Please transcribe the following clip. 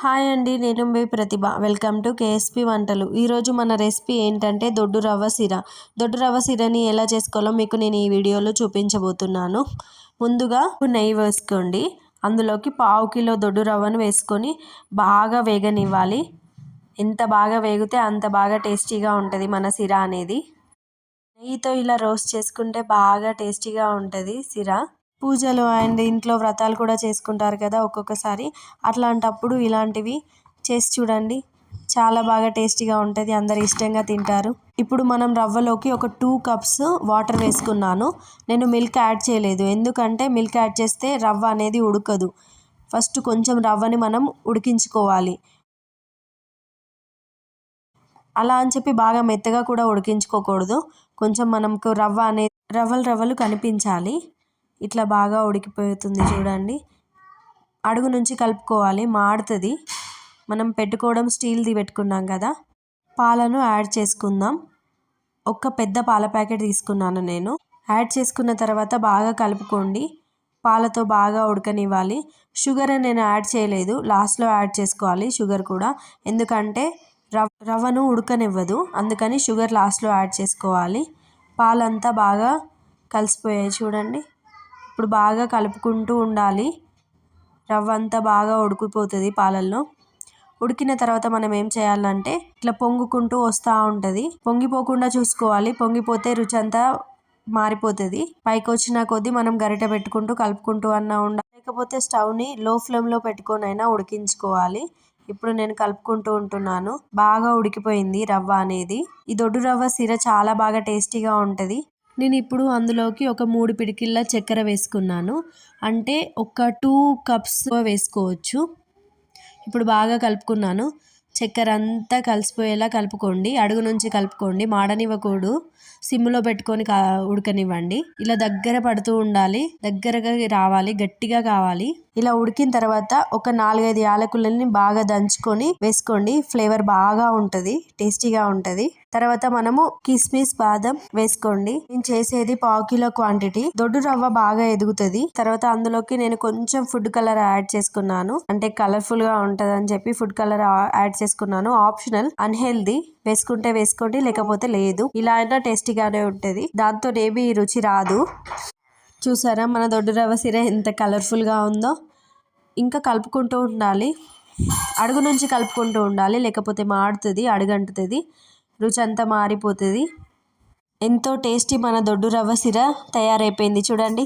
Hi అండి నేను మీ ప్రతిభ. వెల్కమ్ టు కేఎస్పి వంటలు. ఈరోజు మన రెసిపీ ఏంటంటే దొడ్డు రవ్వ సిర. దొడ్డు రవ్వ సిరని ఎలా చేసుకోవాలో మీకు నేను ఈ వీడియోలో చూపించబోతున్నాను. ముందుగా నెయ్యి వేసుకోండి. అందులోకి పావు కిలో దొడ్డు రవ్వను వేసుకొని బాగా వేగనివ్వాలి. ఎంత బాగా వేగితే అంత బాగా టేస్టీగా ఉంటుంది మన సిర అనేది. నెయ్యితో ఇలా రోస్ట్ చేసుకుంటే బాగా టేస్టీగా ఉంటుంది సిర. పూజలు అండ్ ఇంట్లో వ్రతాలు కూడా చేసుకుంటారు కదా ఒక్కొక్కసారి. అట్లాంటప్పుడు ఇలాంటివి చేసి చూడండి. చాలా బాగా టేస్టీగా ఉంటుంది అందరు ఇష్టంగా తింటారు. ఇప్పుడు మనం రవ్వలోకి ఒక టూ కప్స్ వాటర్ వేసుకున్నాను. నేను మిల్క్ యాడ్ చేయలేదు. ఎందుకంటే మిల్క్ యాడ్ చేస్తే రవ్వ అనేది ఉడకదు. ఫస్ట్ కొంచెం రవ్వని మనం ఉడికించుకోవాలి. అలా అని చెప్పి బాగా మెత్తగా కూడా ఉడికించుకోకూడదు. కొంచెం మనకు రవ్వ అనేది రవ్వలు రవ్వలు కనిపించాలి. ఇట్లా బాగా ఉడికిపోతుంది చూడండి. అడుగు నుంచి కలుపుకోవాలి. మాడుతుంది. మనం పెట్టుకోవడం స్టీల్ది పెట్టుకున్నాం కదా. పాలను యాడ్ చేసుకుందాం. ఒక్క పెద్ద పాల ప్యాకెట్ తీసుకున్నాను నేను. యాడ్ చేసుకున్న తర్వాత బాగా కలుపుకోండి. పాలతో బాగా ఉడకనివ్వాలి. షుగర్ నేను యాడ్ చేయలేదు. లాస్ట్లో యాడ్ చేసుకోవాలి షుగర్ కూడా. ఎందుకంటే రవ్ రవ్వను ఉడకనివ్వదు. అందుకని షుగర్ లాస్ట్లో యాడ్ చేసుకోవాలి. పాలంతా బాగా కలిసిపోయాయి చూడండి. ఇప్పుడు బాగా కలుపుకుంటూ ఉండాలి. రవ్వ అంతా బాగా ఉడికిపోతుంది పాలల్లో. ఉడికిన తర్వాత మనం ఏం చేయాలంటే ఇట్లా పొంగుకుంటూ వస్తూ ఉంటుంది. పొంగిపోకుండా చూసుకోవాలి. పొంగిపోతే రుచి అంతా మారిపోతుంది. పైకి వచ్చిన కొద్దీ మనం గరిట పెట్టుకుంటూ కలుపుకుంటూ అన్నా ఉండాలి లేకపోతే స్టవ్ని లో ఫ్లేమ్లో పెట్టుకొని అయినా ఉడికించుకోవాలి. ఇప్పుడు నేను కలుపుకుంటూ ఉంటున్నాను. బాగా ఉడికిపోయింది రవ్వ అనేది. ఈ దొడ్డు రవ్వ సిర చాలా బాగా టేస్టీగా ఉంటుంది. నేను ఇప్పుడు అందులోకి ఒక మూడు పిడికిళ్ళ చక్కెర వేసుకున్నాను. అంటే ఒక టూ కప్స్ వేసుకోవచ్చు. ఇప్పుడు బాగా కలుపుకున్నాను. చక్కెర అంతా కలిసిపోయేలా కలుపుకోండి. అడుగు నుంచి కలుపుకోండి. మాడనివ్వకూడదు. సిమ్లో పెట్టుకొని కా ఉడకనివ్వండి. ఇలా దగ్గర పడుతూ ఉండాలి. దగ్గరగా రావాలి. గట్టిగా కావాలి. ఇలా ఉడికిన తర్వాత ఒక నాలుగైదు యాలకులని బాగా దంచుకొని వేసుకోండి. ఫ్లేవర్ బాగా ఉంటుంది టేస్టీగా ఉంటుంది. తర్వాత మనము కిస్మిస్ బాదం వేసుకోండి. నేను చేసేది పావు కిలో క్వాంటిటీ. దొడ్డు రవ్వ బాగా ఎదుగుతుంది. తర్వాత అందులోకి నేను కొంచెం ఫుడ్ కలర్ యాడ్ చేసుకున్నాను. అంటే కలర్ఫుల్గా ఉంటది అని చెప్పి ఫుడ్ కలర్ యాడ్ చేసుకున్నాను. Optional unhealthy. వేసుకుంటే వేసుకోండి లేకపోతే లేదు. ఇలా అయినా టేస్టీగానే ఉంటుంది. దాంతో ఏమీ రుచి రాదు. చూసారా మన దొడ్డు రవ్వ సిర ఎంత కలర్ఫుల్గా ఉందో? ఇంకా కలుపుకుంటూ ఉండాలి. అడుగు నుంచి కలుపుకుంటూ ఉండాలి. లేకపోతే మాడుతుంది అడుగంటుతుంది. రుచి అంతా మారిపోతుంది. ఎంతో టేస్టీ మన దొడ్డు రవ్వ సిర తయారైపోయింది. చూడండి.